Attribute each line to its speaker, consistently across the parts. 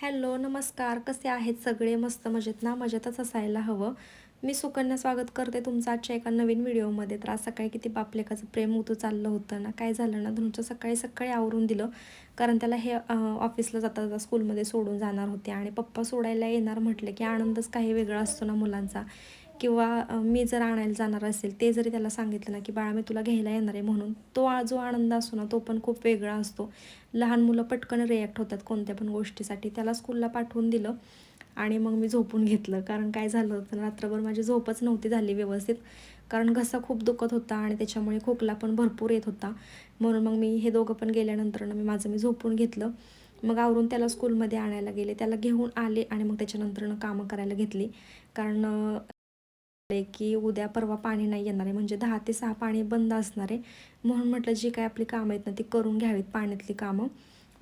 Speaker 1: Hello नमस्कार. कसे आहेत सगळे? मस्त मजेत ना? मजेतच असायला हवं. मी सुकन्या स्वागत करते तुमचं आजच्या एका नवीन व्हिडिओमध्ये. तर आज सकाळी किती बापलेकाचं प्रेम उतू चाललं होतं ना? काय झालं ना? धनुचं सकाळी सकाळी आवरून दिलं. कारण त्याला हे ऑफिसला जाता जाता स्कूलमध्ये सोडून जाणार होते. आणि पप्पा सोडायला येणार म्हटलं की आनंदच काही वेगळा असतो ना मुलांचा. किंवा मी जर आणायला जाणार असेल ते जरी त्याला सांगितलं ना की बाळा मी तुला घ्यायला येणार आहे म्हणून तो जो आनंद असतो ना तो पण खूप वेगळा असतो. लहान मुलं पटकन रिॲक्ट होतात कोणत्या पण गोष्टीसाठी. त्याला स्कूलला पाठवून दिलं आणि मग मी झोपून घेतलं. कारण काय झालं होतं रात्रभर माझी झोपच नव्हती झाली व्यवस्थित. कारण घसा खूप दुखत होता आणि त्याच्यामुळे खोकला पण भरपूर येत होता. म्हणून मग मी हे दोघं पण गेल्यानंतर मी माझं मी झोपून घेतलं. मग आवरून त्याला स्कूलमध्ये आणायला गेले. त्याला घेऊन आले आणि मग त्याच्यानंतरनं कामं करायला घेतली. कारण की उद्या परवा पाणी नाही येणार आहे. म्हणजे दहा ते सहा पाणी बंद असणार आहे. म्हणून म्हटलं जी काय आपली कामं आहेत ना ती करून घ्यावीत पाण्यातली कामं.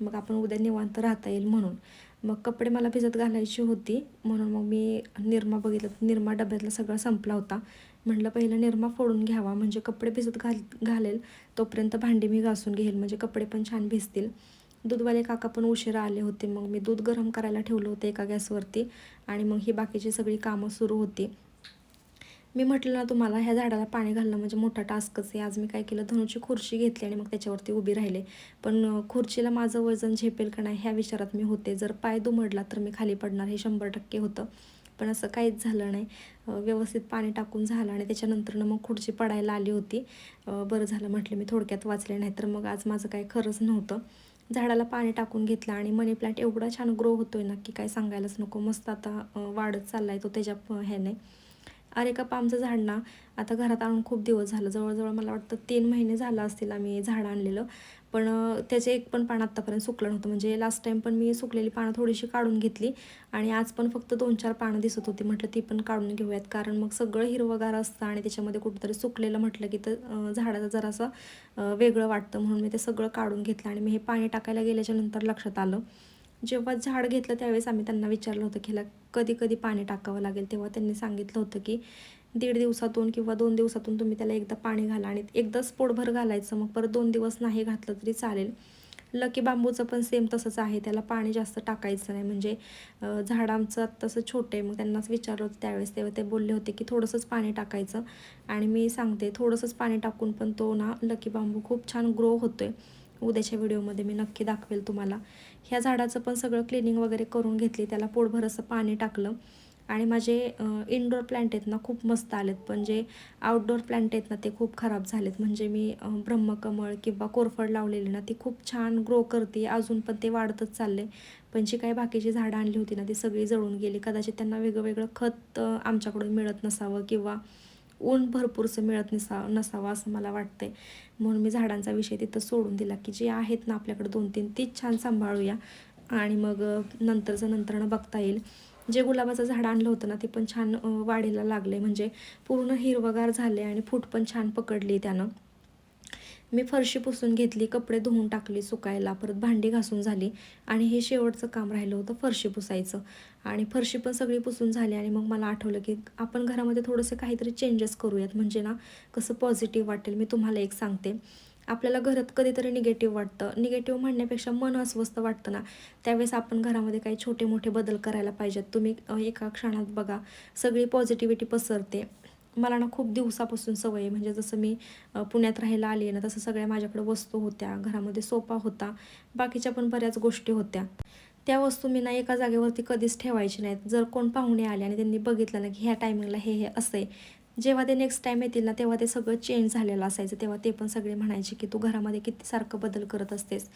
Speaker 1: मग आपण उद्या निवांत राहता येईल म्हणून. मग कपडे मला भिजत घालायची होती. म्हणून मग मी निरमा बघितलं. निरमा डब्यातला सगळं संपला होता. म्हटलं पहिलं निरमा फोडून घ्यावा. म्हणजे कपडे भिजत घाल घालेल. तोपर्यंत भांडी मी घासून घेईल. म्हणजे कपडे पण छान भिजतील. दूधवाले काका पण उशिरा आले होते. मग मी दूध गरम करायला ठेवलं होतं एका गॅसवरती. आणि मग ही बाकीची सगळी कामं सुरू होती. मी म्हटलं ना तुम्हाला ह्या झाडाला पाणी घालणं म्हणजे मोठा टास्कच आहे. आज मी काय केलं धनुची खुर्ची घेतली आणि मग त्याच्यावरती उभी राहिले. पण खुर्चीला माझं वजन झेपेल का नाही ह्या विचारात मी होते. जर पाय दुमडला तर मी खाली पडणार हे शंभर टक्के होतं. पण असं काहीच झालं नाही. व्यवस्थित पाणी टाकून झालं आणि त्याच्यानंतरनं मग खुर्ची पडायला आली होती. बरं झालं म्हटलं मी थोडक्यात वाचले नाही तर मग आज माझं काही खरंच नव्हतं. झाडाला पाणी टाकून घेतलं आणि मनी प्लांट एवढा छान ग्रो होतोय ना की काय सांगायलाच नको. मस्त आता वाढत चालला आहे तो त्याच्या ह्याने. अरेका पामचं झाड ना आता घरात आणून खूप दिवस झालं. जवळजवळ मला वाटतं तीन महिने झालं असतील आम्ही झाड आणलेलं. पण त्याचे एक पण पान आत्तापर्यंत सुकलं नव्हतं. म्हणजे लास्ट टाईम पण मी सुकलेली पानं थोडीशी काढून घेतली आणि आज पण फक्त दोन चार पानं दिसत होती. म्हटलं ती पण काढून घेऊयात. कारण मग सगळं हिरवंगार असतं आणि त्याच्यामध्ये कुठंतरी सुकलेलं म्हटलं की तर झाडाचं जरासं वेगळं वाटतं म्हणून मी ते सगळं काढून घेतलं आणि मी हे पाणी टाकायला गेल्याच्यानंतर लक्षात आलं. जेव्हा झाड घेतलं त्यावेळेस आम्ही त्यांना विचारलं होतं की ह्याला कधी कधी पाणी टाकावं लागेल. तेव्हा त्यांनी सांगितलं होतं की दीड दिवसातून किंवा दोन दिवसातून तुम्ही त्याला एकदा पाणी घाला आणि एकदाच पोटभर घालायचं मग परत दोन दिवस नाही घातलं तरी चालेल. लकी बांबूचं पण सेम तसंच आहे. त्याला पाणी जास्त टाकायचं नाही. म्हणजे झाड आमचं तसं छोटं आहे. मग त्यांनाच विचारलं होतं त्यावेळेस. तेव्हा ते बोलले होते की थोडंसंच पाणी टाकायचं आणि मी सांगते थोडंसंच पाणी टाकून पण तो ना लकी बांबू खूप छान ग्रो होतो आहे उद्याच्या व्हिडिओमध्ये मी नक्की दाखवेल तुम्हाला. ह्या झाडाचं पण सगळं क्लिनिंग वगैरे करून घेतली. त्याला पोटभर असं पाणी टाकलं. आणि माझे इनडोअर प्लॅन्ट आहेत ना खूप मस्त आलेत. पण जे आउटडोअर प्लॅन्ट आहेत ना ते खूप खराब झालेत. म्हणजे मी ब्रह्मकमळ किंवा कोरफड लावलेली ना ती खूप छान ग्रो करते. अजून पण ते वाढतच चालले पण जी काही बाकीची झाडं आणली होती ना ती सगळी जळून गेली. कदाचित त्यांना वेगळं वेगळं खत आमच्याकडून मिळत नसावं किंवा ऊन भरपूरसं मिळत नसा नसावं असं मला वाटतंय. म्हणून मी झाडांचा विषय तिथं सोडून दिला की जे आहेत ना आपल्याकडे दोन तीन तीच छान सांभाळूया. आणि मग नंतरचं नंतरनं बघता येईल. जे गुलाबाचं झाड आणलं होतं ना ते पण छान वाढीला लागले म्हणजे पूर्ण हिरवगार झाले आणि फूट पण छान पकडली त्यानं. मी फरशी पुसून घेतली कपडे धुवून टाकले सुकायला परत भांडी घासून झाली आणि हे शेवटचं काम राहिलं होतं फरशी पुसायचं. आणि फरशी पण सगळी पुसून झाली आणि मग मला आठवलं की आपण घरामध्ये थोडंसं काहीतरी चेंजेस करूयात. म्हणजे ना कसं पॉझिटिव्ह वाटेल मी तुम्हाला एक सांगते. आपल्याला घरात कधीतरी निगेटिव्ह वाटतं. निगेटिव्ह म्हणण्यापेक्षा मन अस्वस्थ वाटतं ना. त्यावेळेस आपण घरामध्ये काही छोटे मोठे बदल करायला पाहिजेत. तुम्ही एका क्षणात बघा सगळी पॉझिटिव्हिटी पसरते. मला ना खूप दिवसापासून सवय आहे. म्हणजे जसं मी पुण्यात राहायला आली आहे ना तसं सगळ्या माझ्याकडे वस्तू होत्या. घरामध्ये सोफा होता. बाकीच्या पण बऱ्याच गोष्टी होत्या. त्या वस्तू मी ना एका जागेवरती कधीच ठेवायची नाहीत. जर कोण पाहुणे आले आणि त्यांनी बघितलं ना की ह्या टायमिंगला हे हे असं आहे जेव्हा ते नेक्स्ट टाईम येतील ना तेव्हा ते सगळं चेंज झालेलं असायचं. तेव्हा ते पण सगळे म्हणायचे की तू घरामध्ये किती सारखं बदल करत असतेस.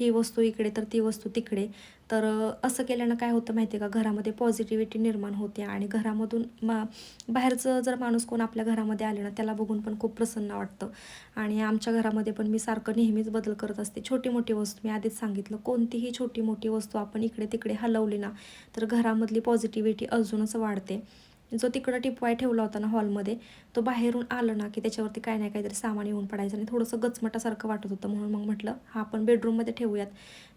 Speaker 1: ही वस्तू इकडे तर ती वस्तू तिकडे. तर असं केल्यानं काय होतं माहिती आहे का? घरामध्ये पॉझिटिव्हिटी निर्माण होते आणि घरामधून मा बाहेरचं जर माणूस कोण आपल्या घरामध्ये आले ना त्याला बघून पण खूप प्रसन्न वाटतं. आणि आमच्या घरामध्ये पण मी सारखं नेहमीच बदल करत असते. छोटी मोठी वस्तू मी आधीच सांगितलं कोणतीही छोटी मोठी वस्तू आपण इकडे तिकडे हलवली ना तर घरामधली पॉझिटिव्हिटी अजूनच वाढते. जो तिकडं टिपवाय ठेवला होता ना हॉलमध्ये तो बाहेरून आलं ना की त्याच्यावरती काय नाही काहीतरी सामान येऊन पडायचं आणि थोडंसं गचमटासारखं वाटत होतं म्हणून मग म्हटलं हा आपण बेडरूममध्ये ठेवूयात.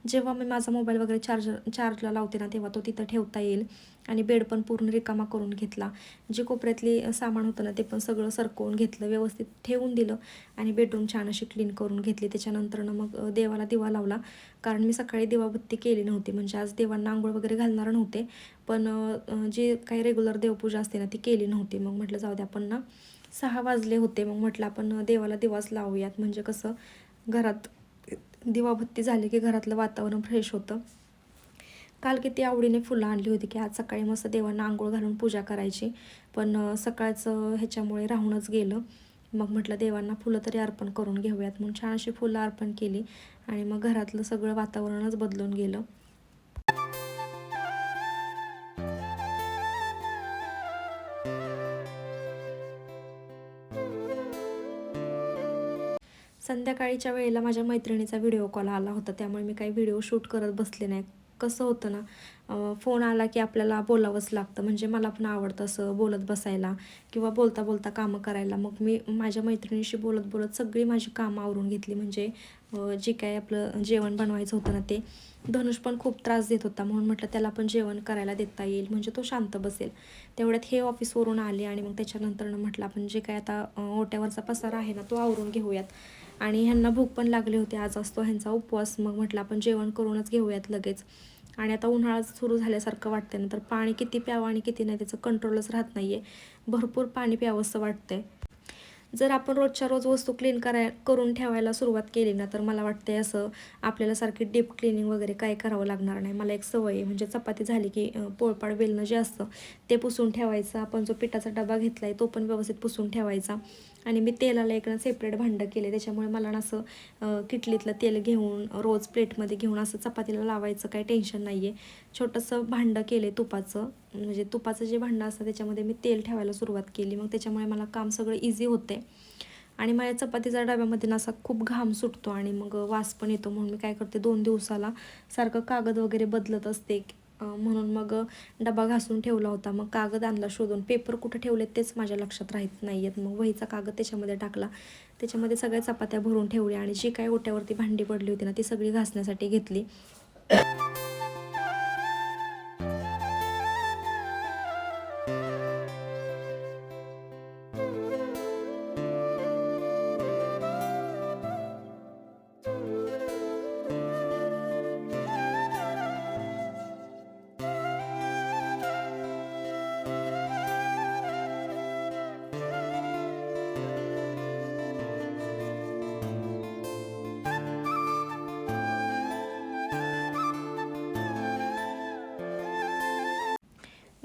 Speaker 1: जेव्हा मी माझा मोबाईल वगैरे चार्जर चार्जला लावते ना तेव्हा तो तिथं ठेवता येईल. आणि बेड पण पूर्ण रिकामा करून घेतला. जे कोपऱ्यातली सामान होतं ना ते पण सगळं सरकवून घेतलं व्यवस्थित ठेवून दिलं. आणि बेडरूम छान अशी क्लीन करून घेतली. त्याच्यानंतरनं मग देवाला दिवा लावला. कारण मी सकाळी दिवाबत्ती केली नव्हती. म्हणजे आज देवांना आंघोळ वगैरे घालणार नव्हते. पण जी काही रेग्युलर देवपूजा असते ना ती केली नव्हती. मग म्हटलं जाऊ द्या आपण ना सहा वाजले होते. मग म्हटलं आपण देवाला दिवाच लावूयात. म्हणजे कसं घरात दिवाबत्ती झाली की घरातलं वातावरण फ्रेश होतं. काल किती आवडीने फुलं आणली होती की आज सकाळी मस्त देवांना आंघोळ घालून पूजा करायची. पण सकाळचं ह्याच्यामुळे राहूनच गेलं. मग म्हटलं देवांना फुलं तरी अर्पण करून घेऊयात म्हणून छान अशी फुलं अर्पण केली आणि मग घरातलं सगळं वातावरणच बदलून गेलं. संध्याकाळीच्या वेळेला माझ्या मैत्रिणीचा व्हिडिओ कॉल आला होता त्यामुळे मी काही व्हिडिओ शूट करत बसले नाही. कसं होतं ना फोन आला की आपल्याला बोलावंच लागतं. म्हणजे मला पण आवडतं असं बोलत बसायला किंवा बोलता बोलता कामं करायला. मग मी माझ्या मैत्रिणीशी बोलत बोलत सगळी माझी कामं आवरून घेतली. म्हणजे जे काय आपलं जेवण बनवायचं होतं ना ते धनुष पण खूप त्रास देत होता. म्हणून म्हटलं त्याला पण जेवण करायला देता येईल. म्हणजे तो शांत बसेल. तेवढ्यात हे ऑफिसवरून आले आणि मग त्याच्यानंतर म्हटलं आपण जे काय आता ओट्यावरचा पसारा आहे ना तो आवरून घेऊयात. आणि ह्यांना भूक पण लागली होती. आज असतो ह्यांचा उपवास. मग म्हटलं आपण जेवण करूनच घेऊयात लगेच. आणि आता उन्हाळा सुरू झाल्यासारखं वाटतंय. ना तर पाणी किती प्यावं आणि किती नाही त्याचं कंट्रोलच राहत नाही आहे भरपूर पाणी प्यावंसं वाटतंय. जर आपण रोजच्या रोज वस्तू क्लीन कराय करून ठेवायला सुरुवात केली ना तर मला वाटते असं आपल्याला सारखी डीप क्लिनिंग वगैरे काय करावं लागणार नाही. मला एक सवय आहे. म्हणजे चपाती झाली की पोळपाड बेलणं जे असतं ते पुसून ठेवायचं. आपण जो पिठाचा डबा घेतला आहे तो पण व्यवस्थित पुसून ठेवायचा. आणि मी तेलाला एक ना सेपरेट भांडं केले. त्याच्यामुळे मला ना असं किटलीतलं तेल घेऊन रोज प्लेटमध्ये घेऊन असं चपातीला लावायचं काही टेन्शन नाही आहे छोटंसं भांडं केले तुपाचं. म्हणजे तुपाचं जे भांडं असतं त्याच्यामध्ये मी तेल ठेवायला सुरुवात केली. मग त्याच्यामुळे मला काम सगळं इझी होते आणि माझ्या चपातीच्या डब्यामध्ये ना असा खूप घाम सुटतो आणि मग वास पण येतो. म्हणून मी काय करते दोन दिवसाला सारखं कागद वगैरे बदलत असते. म्हणून मग डबा घासून ठेवला होता. मग कागद आणला शोधून पेपर कुठं ठेवले तेच माझ्या लक्षात राहत नाही आहेत मग वहीचा कागद त्याच्यामध्ये टाकला. त्याच्यामध्ये सगळ्या चपात्या भरून ठेवल्या आणि जी काय ओट्यावरती भांडी पडली होती ना ती सगळी घासण्यासाठी घेतली.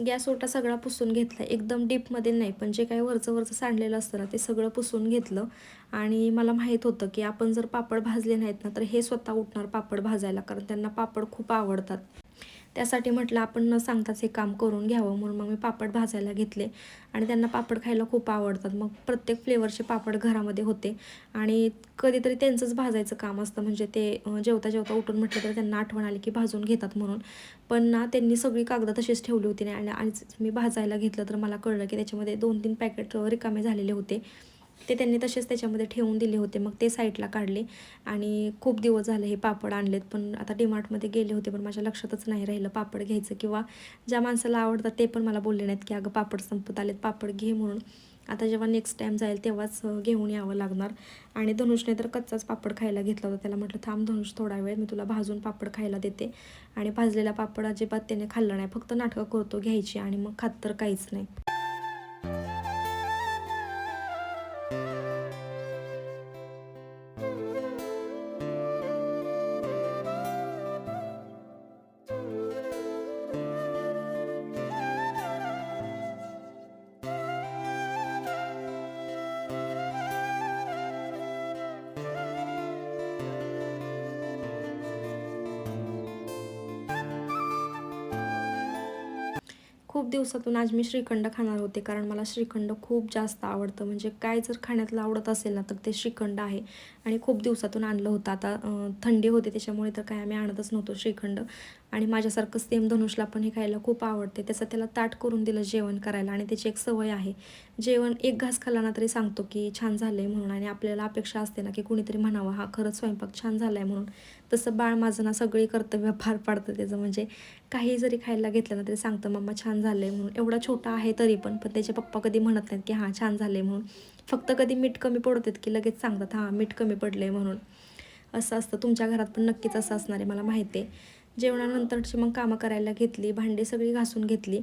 Speaker 1: गॅस ओटा सगळा पुसून घेतला. एकदम डीपमध्ये नाही पण जे काही वरचं वरचं सांडलेलं असतं ना ते सगळं पुसून घेतलं. आणि मला माहीत होतं की आपण जर पापड भाजले नाहीत ना तर हे स्वतः उठणार पापड भाजायला कारण त्यांना पापड खूप आवडतात. त्यासाठी म्हटलं आपण न सांगताच हे काम करून घ्यावं. म्हणून मग मी पापड भाजायला घेतले. आणि त्यांना पापड खायला खूप आवडतात. मग प्रत्येक फ्लेवरचे पापड घरामध्ये होते. आणि कधीतरी त्यांचंच भाजायचं काम असतं. म्हणजे ते जेवता जेवता उठून म्हटलं तर त्यांना आठवण आली की भाजून घेतात म्हणून. पण ना त्यांनी सगळी कागद तशीच ठेवली होती आणि आणि मी भाजायला घेतलं तर मला कळलं की त्याच्यामध्ये दोन तीन पॅकेट रिकामे झालेले होते. ते त्यांनी तसेच त्याच्यामध्ये ठेवून दिले होते. मग ते साईडला काढले. आणि खूप दिवस झाले हे पापड आणलेत. पण आता डिमार्टमध्ये गेले होते पण माझ्या लक्षातच नाही राहिलं पापड घ्यायचं किंवा ज्या माणसाला आवडतात ते पण मला बोलले नाहीत की अगं पापड संपत आलेत पापड घे म्हणून. आता जेव्हा नेक्स्ट टाईम जाईल तेव्हाच घेऊन यावं लागणार. आणि धनुषने तर कच्चाच पापड खायला घेतला होता. त्याला म्हटलं थांब धनुष थोडा वेळ मी तुला भाजून पापड खायला देते. आणि भाजलेला पापड अजिबात त्याने खाल्लं नाही. फक्त नाटकं करतो घ्यायची आणि मग खात तर काहीच नाही. खूप दिवसातून आज मी श्रीखंड खाणार होते कारण मला श्रीखंड खूप जास्त आवडतं. म्हणजे काय जर खाण्यातलं आवडत असेल ना तर ते श्रीखंड आहे. आणि खूप दिवसातून आणलं होतं. आता थंडी होते त्याच्यामुळे तर काय आम्ही आणतच नव्हतो श्रीखंड. आणि माझ्यासारखं सेम धनुषला पण हे खायला खूप आवडते. त्याचं त्याला ताट करून दिलं जेवण करायला. आणि त्याची एक सवय आहे. जेवण एक घास खाल्ला ना तरी सांगतो की छान झालं आहे म्हणून. आणि आपल्याला अपेक्षा असते ना की कुणीतरी म्हणावं हा खरंच स्वयंपाक छान झाला आहे म्हणून. तसं बाळ माझं ना सगळी कर्तव्य पार पाडतं त्याचं. म्हणजे काही जरी खायला घेतलं ना तरी सांगतं मम्मा छान झालं आहे म्हणून. एवढा छोटा आहे तरी पण पण त्याचे पप्पा कधी म्हणत नाहीत की हां छान झालं आहे म्हणून. फक्त कधी मीठ कमी पडतात की लगेच सांगतात हां मीठ कमी पडलं आहे म्हणून. असं असतं. तुमच्या घरात पण नक्कीच असं असणार आहे मला माहिती आहे. जेवणानंतरची मग कामं करायला घेतली भांडी सगळी घासून घेतली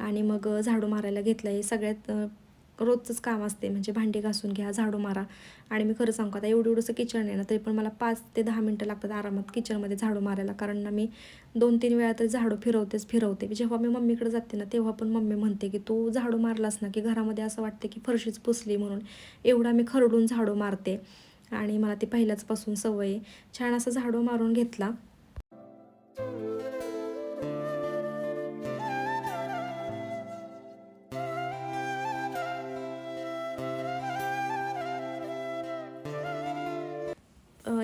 Speaker 1: आणि मग झाडू मारायला घेतलं. हे सगळ्यात रोजचंच काम असते. म्हणजे भांडी घासून घ्या झाडू मारा. आणि मी खरं सांगू आता एवढं एवढंसं किचन आहे ना तरी पण मला पाच ते दहा मिनटं लागतात आरामात किचनमध्ये झाडू मारायला. कारण ना मी दोन तीन वेळा तर झाडू फिरवतेच फिरवते. जेव्हा मी मम्मीकडे जाते ना तेव्हा पण मम्मी म्हणते की तू झाडू मारलास ना की घरामध्ये असं वाटते की फरशीच पुसली म्हणून. एवढा मी खरडून झाडू मारते. आणि मला ती पहिल्याचपासून सवय छान असं झाडू मारून घेतला.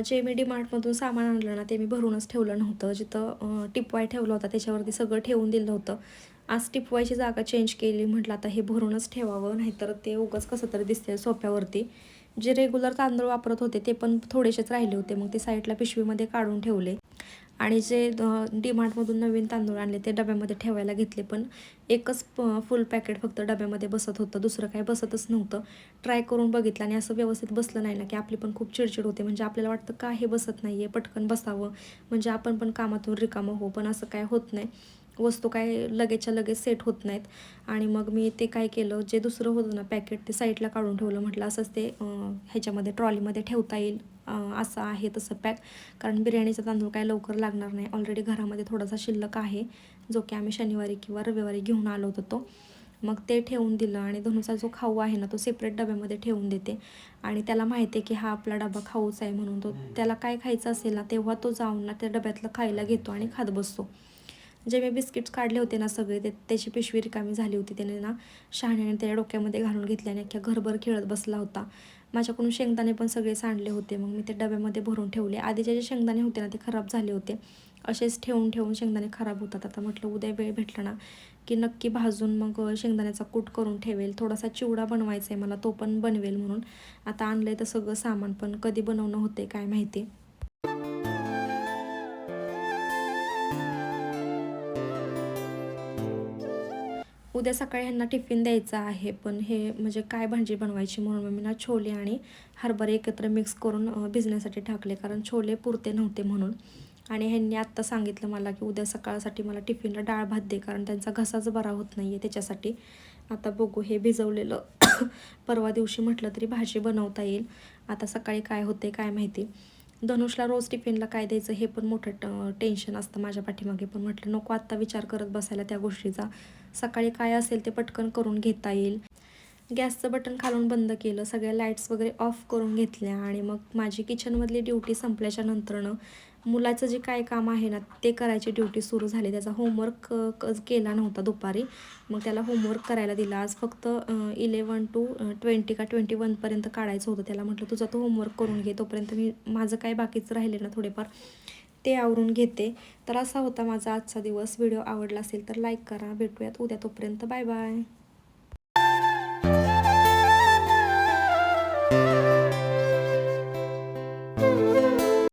Speaker 1: जे मी डिमार्टमधून सामान आणलं ना ते मी भरूनच ठेवलं नव्हतं. जिथं टिपवाय ठेवलं होता त्याच्यावरती सगळं ठेवून दिलं होतं. आज टिपवायची जागा चेंज केली म्हटलं आता हे भरूनच ठेवावं नाहीतर ते उगाच कसं तरी दिसते सोप्यावरती. जे रेग्युलर तांदूळ वापरत होते ते पण थोडेसेच राहिले होते मग ते साईडला पिशवीमध्ये काढून ठेवले. आणि जे डीमार्टमधून नवीन तांदूळ आणले ते डब्यामध्ये ठेवायला घेतले पण एकच फुल पॅकेट फक्त डब्यामध्ये बसत होतं. दुसरं काही बसतच नव्हतं. ट्राय करून बघितलं आणि असं व्यवस्थित बसलं नाही ना की आपली पण खूप चिडचिड होते. म्हणजे आपल्याला वाटतं का हे बसत नाही आहे पटकन बसावं. म्हणजे आपण पण कामातून रिकामं हो पण असं काय होत नाही. वस्तू काय लगेचच्या लगेच सेट होत नाहीत. आणि मग मी ते काय केलं जे दुसरं होतं ना पॅकेट ते साईडला काढून ठेवलं म्हटलं असंच ते ह्याच्यामध्ये ट्रॉलीमध्ये ठेवता येईल. असं आहे तसं पॅक. कारण बिर्याणीचा तांदूळ काय लवकर लागणार नाही. ऑलरेडी घरामध्ये थोडासा शिल्लक आहे जो की आम्ही शनिवारी किंवा रविवारी घेऊन आलो होतो तो. मग ते ठेवून दिलं आणि धनुचा जो खाऊ आहे ना तो सेपरेट डब्यामध्ये ठेवून देते. आणि त्याला माहिती आहे की हा आपला डबा खाऊच आहे म्हणून तो त्याला काय खायचं असेल ना तेव्हा तो जाऊन ना त्या डब्यातलं खायला घेतो आणि खात बसतो. जे मी बिस्किट्स काढले होते ना सगळे ते त्याची पिशवी रिकामी झाली होती. त्याने ना शहाण्याने त्याच्या डोक्यामध्ये घालून घेतले आणि अख्ख्या घरभर खेळत बसला होता. माझ्याकडून शेंगदाणे पण सगळे सांडले होते. मग मी ते डब्यामध्ये भरून ठेवले. आधीचे जे शेंगदाणे होते ना ते खराब झाले होते. असेच ठेवून ठेवून शेंगदाणे खराब होतात. आता म्हटलं उद्या वेळ भेटला ना की नक्की भाजून मग शेंगदाण्याचा कूट करून ठेवेल. थोडासा चिवडा बनवायचा आहे मला तो पण बनवेल म्हणून. आता आणलं आहे तर सगळं सामान पण कधी बनवणं होते काय माहिती. उद्या सकाळी ह्यांना टिफिन द्यायचा आहे पण हे म्हणजे काय भाजी बनवायची म्हणून मग मी ना छोले आणि हरभरे एकत्र मिक्स करून भिजण्यासाठी टाकले. कारण छोले पुरते नव्हते म्हणून. आणि ह्यांनी आत्ता सांगितलं मला की उद्या सकाळसाठी मला टिफिनला डाळ भात दे कारण त्यांचा घसाच बरा होत नाही आहे त्याच्यासाठी. आता बघू हे भिजवलेलं परवा दिवशी म्हटलं तरी भाजी बनवता येईल. आता सकाळी काय होते काय माहिती. धनुषला रोज टिफिनला काय द्यायचं हे पण मोठं ट टेन्शन असतं माझ्या पाठीमागे. पण म्हटलं नको आत्ता विचार करत बसायला त्या गोष्टीचा. सकाळी काय असेल ते पटकन करून घेता येईल. गॅसचं बटन खालून बंद केलं. सगळ्या लाईट्स वगैरे ऑफ करून घेतल्या आणि मग माझी किचनमधली ड्युटी संपल्याच्या नंतरनं मुलाचं जे काय काम आहे ना ते करायची ड्युटी सुरू झाली. त्याचा होमवर्क केला नव्हता दुपारी. मग त्याला होमवर्क करायला दिला. आज फक्त इलेवन टू ट्वेंटी का ट्वेंटी वनपर्यंत काढायचं होतं. त्याला म्हटलं तुझा तो होमवर्क करून घे. तोपर्यंत मी माझं काय बाकीचं राहिले ना थोडेफार ते आवरून घेते. तर असा होता माझा आजचा दिवस. व्हिडिओ आवडला असेल तर लाईक करा. भेटूयात उद्या तोपर्यंत. Bye bye